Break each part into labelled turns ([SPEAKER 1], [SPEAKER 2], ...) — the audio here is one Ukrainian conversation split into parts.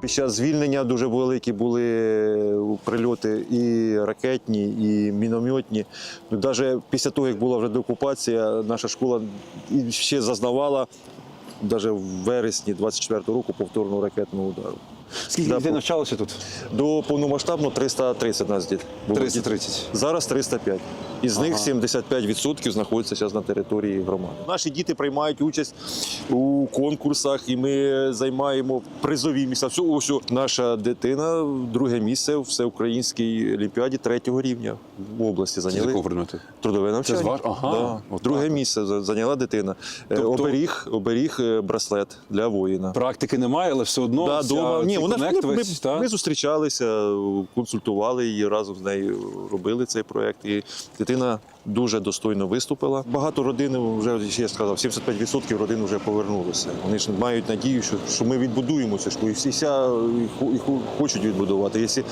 [SPEAKER 1] Під час звільнення дуже великі були е, прильоти і ракетні, і мінометні. Ну, Навіть після того, як була вже деокупація, наша школа ще зазнавала навіть в вересні 24-го року повторного ракетного удару.
[SPEAKER 2] Скільки
[SPEAKER 1] Да,
[SPEAKER 2] дітей навчалося тут?
[SPEAKER 1] До повномасштабного 330 нас діт. було
[SPEAKER 2] 330.
[SPEAKER 1] Зараз 305. Із них 75% знаходяться зараз на території громади. Наші діти приймають участь у конкурсах, і ми займаємо призові місця. Все, ось наша дитина друге місце в всеукраїнській олімпіаді третього рівня в області
[SPEAKER 2] Це з
[SPEAKER 1] зайняли.
[SPEAKER 2] якого предмету?
[SPEAKER 1] Трудове навчання.
[SPEAKER 2] з ваш- ага,
[SPEAKER 1] да.
[SPEAKER 2] отак
[SPEAKER 1] Друге
[SPEAKER 2] от.
[SPEAKER 1] місце за- зайняла дитина. Е,
[SPEAKER 2] Тобто-
[SPEAKER 1] Оберіг, оберіг е, браслет для воїна.
[SPEAKER 2] Практики немає, але все одно
[SPEAKER 1] Да,
[SPEAKER 2] ця-
[SPEAKER 1] дома. Ні,
[SPEAKER 2] цей
[SPEAKER 1] вона
[SPEAKER 2] коннект
[SPEAKER 1] ми, ми,
[SPEAKER 2] та?
[SPEAKER 1] ми зустрічалися, консультували її разом з нею, робили цей проект. І дитина дуже достойно виступила. Багато родин вже я сказав, 75% родин вже повернулися. Вони ж мають надію, що, що ми відбудуємо цю школу. І всі ся і хо- і хо- хочуть відбудувати. Якщо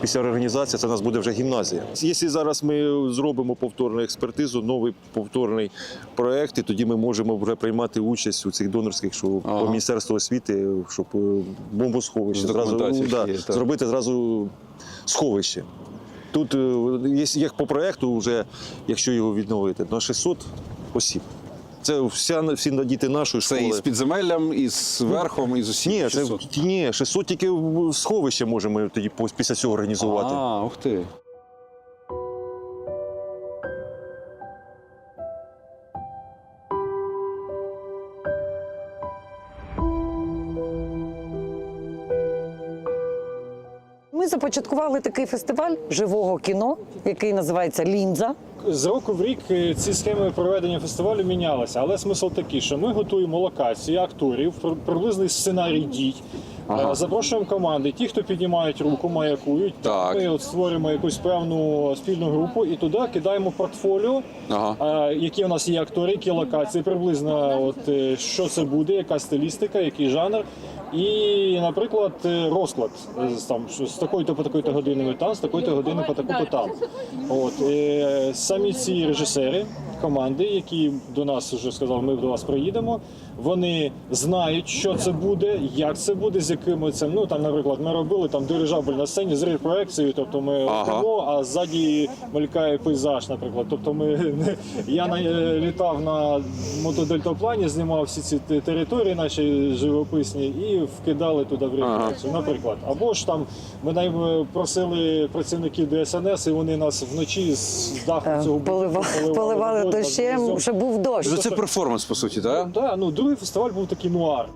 [SPEAKER 1] після реорганізації це у нас буде вже гімназія. Якщо зараз ми зробимо повторну експертизу, новий повторний проект, і тоді ми можемо вже приймати участь у цих донорських, що
[SPEAKER 2] Ага.
[SPEAKER 1] по міністерству освіти, щоб бомбосховище зразу
[SPEAKER 2] документацією
[SPEAKER 1] да, зробити зразу сховище. Тут е, є як по проекту, вже, якщо його відновити, на 600 осіб. Це вся, всі діти нашої
[SPEAKER 2] Це
[SPEAKER 1] школи.
[SPEAKER 2] і з підземеллям, і з верхом, і з усім.
[SPEAKER 1] Ні, це
[SPEAKER 2] 600.
[SPEAKER 1] ні, 600 тільки сховище можемо тоді після цього організувати.
[SPEAKER 2] А, ух ти.
[SPEAKER 3] Ми започаткували такий фестиваль живого кіно, який називається Лінза.
[SPEAKER 4] З року в рік е, ці схеми проведення фестивалю мінялися, але смисл такий, що ми готуємо локації, акторів, пр- приблизний сценарій дій.
[SPEAKER 2] Ага.
[SPEAKER 4] Е, Запрошуємо команди. Ті, хто піднімають руку, маякують.
[SPEAKER 2] Так.
[SPEAKER 4] Ми от створюємо якусь певну спільну групу і туди кидаємо портфоліо,
[SPEAKER 2] Ага.
[SPEAKER 4] е, які у нас є актори, які локації, приблизно от е, що це буде, яка стилістика, який жанр. І, наприклад, розклад там з такої-то по такої-то години ми там, з такої-то години по таку-то там. От самі ці режисери команди, які до нас вже сказав, ми до вас приїдемо. Вони знають, що це буде, як це буде, з якими це. Ну там, наприклад, ми робили там дирижабль на сцені з рефракцією, тобто ми
[SPEAKER 2] Ага.
[SPEAKER 4] летимо, а ззаді мелькає пейзаж, наприклад. Тобто ми я на, е, літав на мотодельтаплані, знімав всі ці території наші живописні і вкидали туди в рефракцію, наприклад. Або ж там ми най- просили працівників ДСНС, і вони нас вночі з даху
[SPEAKER 3] Е,
[SPEAKER 4] цього
[SPEAKER 3] Поливали
[SPEAKER 4] так,
[SPEAKER 3] дощем, щоб був дощ.
[SPEAKER 2] Тобто це перформанс, по суті, так?
[SPEAKER 4] Так, ну другий фестиваль був такий нуар.